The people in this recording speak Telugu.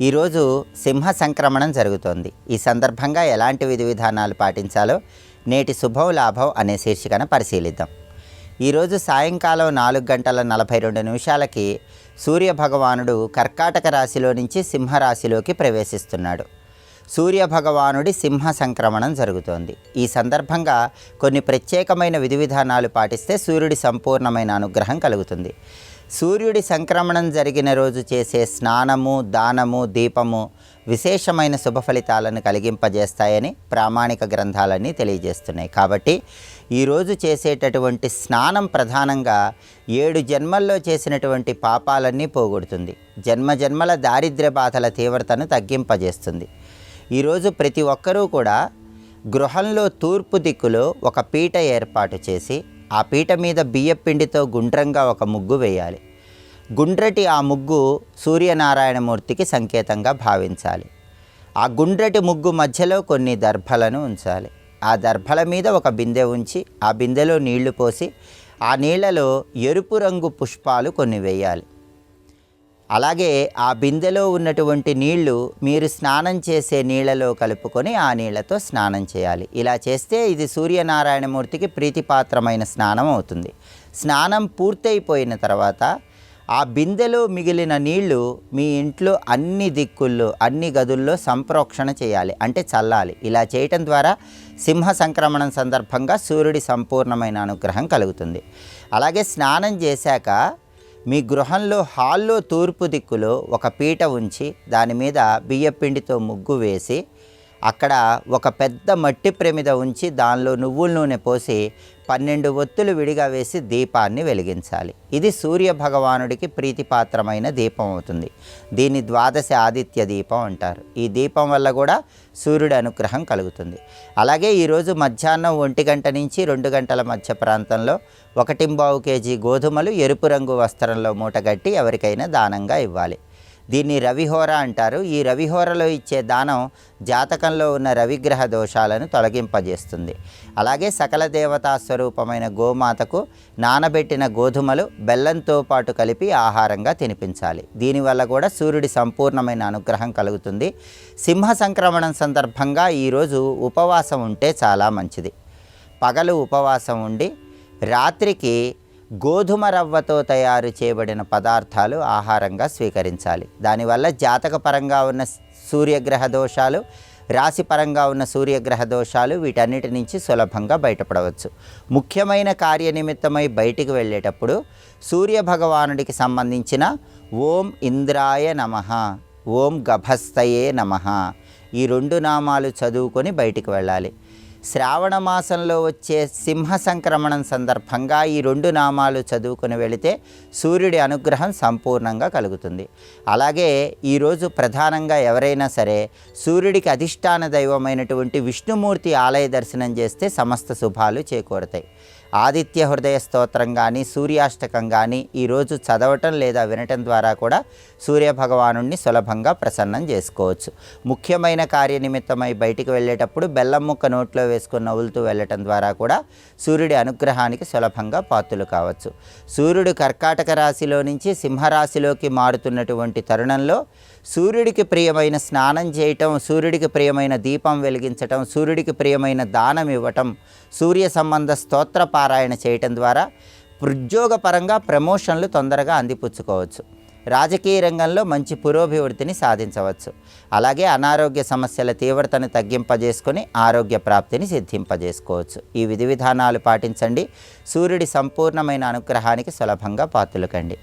ఈరోజు సింహ సంక్రమణం జరుగుతోంది. ఈ సందర్భంగా ఎలాంటి విధి విధానాలు పాటించాలో నేటి శుభం లాభం అనే శీర్షికన పరిశీలిద్దాం. ఈరోజు సాయంకాలం నాలుగు గంటల నలభై రెండు నిమిషాలకి సూర్య భగవానుడు కర్కాటక రాశిలో నుంచి సింహరాశిలోకి ప్రవేశిస్తున్నాడు. సూర్య భగవానుడి సింహ సంక్రమణం జరుగుతోంది. ఈ సందర్భంగా కొన్ని ప్రత్యేకమైన విధి విధానాలు పాటిస్తే సూర్యుడి సంపూర్ణమైన అనుగ్రహం కలుగుతుంది. సూర్యుడి సంక్రమణం జరిగిన రోజు చేసే స్నానము దానము దీపము విశేషమైన శుభ ఫలితాలను కలిగింపజేస్తాయని ప్రామాణిక గ్రంథాలన్నీ తెలియజేస్తున్నాయి. కాబట్టి ఈరోజు చేసేటటువంటి స్నానం ప్రధానంగా ఏడు జన్మల్లో చేసినటువంటి పాపాలన్నీ పోగొడుతుంది. జన్మ జన్మల దారిద్ర్య బాధల తీవ్రతను తగ్గింపజేస్తుంది. ఈరోజు ప్రతి ఒక్కరూ కూడా గృహంలో తూర్పు దిక్కులో ఒక పీట ఏర్పాటు చేసి ఆ పీట మీద బియ్యపిండితో గుండ్రంగా ఒక ముగ్గు వేయాలి. గుండ్రటి ఆ ముగ్గు సూర్యనారాయణమూర్తికి సంకేతంగా భావించాలి. ఆ గుండ్రటి ముగ్గు మధ్యలో కొన్ని దర్భలను ఉంచాలి. ఆ దర్భల మీద ఒక బిందె ఉంచి ఆ బిందెలో నీళ్ళు పోసి ఆ నీళ్ళలో ఎరుపు రంగు పుష్పాలు కొన్ని వేయాలి. అలాగే ఆ బిందెలో ఉన్నటువంటి నీళ్ళు మీరు స్నానం చేసే నీళ్ళలో కలుపుకొని ఆ నీళ్ళతో స్నానం చేయాలి. ఇలా చేస్తే ఇది సూర్యనారాయణమూర్తికి ప్రీతిపాత్రమైన స్నానం అవుతుంది. స్నానం పూర్తయిపోయిన తర్వాత ఆ బిందెలో మిగిలిన నీళ్ళు మీ ఇంట్లో అన్ని దిక్కుల్లో అన్ని గదుల్లో సంప్రోక్షణ చేయాలి. అంటే చల్లాలి. ఇలా చేయటం ద్వారా సింహ సంక్రమణం సందర్భంగా సూర్యుడి సంపూర్ణమైన అనుగ్రహం కలుగుతుంది. అలాగే స్నానం చేశాక మీ గృహంలో హాల్లో తూర్పు దిక్కులో ఒక పీట ఉంచి దాని మీద బియ్యపిండితో ముగ్గు వేసి అక్కడ ఒక పెద్ద మట్టి ప్రమిద ఉంచి దానిలో నువ్వుల నూనె పోసి పన్నెండు ఒత్తులు విడిగా వేసి దీపాన్ని వెలిగించాలి. ఇది సూర్య భగవానుడికి ప్రీతిపాత్రమైన దీపం అవుతుంది. దీన్ని ద్వాదశ ఆదిత్య దీపం అంటారు. ఈ దీపం వల్ల కూడా సూర్యుడి అనుగ్రహం కలుగుతుంది. అలాగే ఈరోజు మధ్యాహ్నం ఒంటి గంట నుంచి రెండు గంటల మధ్య ప్రాంతంలో ఒకటింబావు కేజీ గోధుమలు ఎరుపు రంగు వస్త్రంలో మూటగట్టి ఎవరికైనా దానంగా ఇవ్వాలి. దీన్ని రవిహోర అంటారు. ఈ రవిహోరలో ఇచ్చే దానం జాతకంలో ఉన్న రవిగ్రహ దోషాలను తొలగింపజేస్తుంది. అలాగే సకల దేవతా స్వరూపమైన గోమాతకు నానబెట్టిన గోధుమలు బెల్లంతో పాటు కలిపి ఆహారంగా తినిపించాలి. దీనివల్ల కూడా సూర్యుడి సంపూర్ణమైన అనుగ్రహం కలుగుతుంది. సింహ సంక్రమణం సందర్భంగా ఈరోజు ఉపవాసం ఉంటే చాలా మంచిది. పగలు ఉపవాసం ఉండి రాత్రికి గోధుమ రవ్వతో తయారు చేయబడిన పదార్థాలు ఆహారంగా స్వీకరించాలి. దానివల్ల జాతకపరంగా ఉన్న సూర్యగ్రహ దోషాలు రాశిపరంగా ఉన్న సూర్యగ్రహ దోషాలు వీటన్నిటి నుంచి సులభంగా బయటపడవచ్చు. ముఖ్యమైన కార్యనిమిత్తమై బయటికి వెళ్ళేటప్పుడు సూర్య భగవానుడికి సంబంధించిన ఓం ఇంద్రాయ నమ ఓం గభస్తయే నమ ఈ రెండు నామాలు చదువుకొని బయటికి వెళ్ళాలి. శ్రావణ మాసంలో వచ్చే సింహ సంక్రమణం సందర్భంగా ఈ రెండు నామాలు చదువుకుని వెళితే సూర్యుడి అనుగ్రహం సంపూర్ణంగా కలుగుతుంది. అలాగే ఈరోజు ప్రధానంగా ఎవరైనా సరే సూర్యుడికి అధిష్టాన దైవమైనటువంటి విష్ణుమూర్తి ఆలయ దర్శనం చేస్తే సమస్త శుభాలు చేకూరతాయి. ఆదిత్య హృదయ స్తోత్రం కానీ సూర్యాష్టకం కానీ ఈరోజు చదవటం లేదా వినటం ద్వారా కూడా సూర్యభగవాను సులభంగా ప్రసన్నం చేసుకోవచ్చు. ముఖ్యమైన కార్యనిమిత్తమై బయటికి వెళ్ళేటప్పుడు బెల్లం ముక్క నోట్లో వేసుకుని నవ్వులుతూ వెళ్ళటం ద్వారా కూడా సూర్యుడి అనుగ్రహానికి సులభంగా పాత్రలు కావచ్చు. సూర్యుడు కర్కాటక రాశిలో నుంచి సింహరాశిలోకి మారుతున్నటువంటి తరుణంలో సూర్యుడికి ప్రియమైన స్నానం చేయటం సూర్యుడికి ప్రియమైన దీపం వెలిగించటం సూర్యుడికి ప్రియమైన దానం ఇవ్వటం సూర్య సంబంధ స్తోత్ర పారాయణ చేయటం ద్వారా ఉద్యోగపరంగా ప్రమోషన్లు తొందరగా అందిపుచ్చుకోవచ్చు. రాజకీయ రంగంలో మంచి పురోభివృద్ధిని సాధించవచ్చు. అలాగే అనారోగ్య సమస్యల తీవ్రతను తగ్గింపజేసుకొని ఆరోగ్య ప్రాప్తిని సిద్ధింపజేసుకోవచ్చు. ఈ విధి విధానాలు పాటించండి. సూర్యుడి సంపూర్ణమైన అనుగ్రహానికి సులభంగా పాత్రలుకండి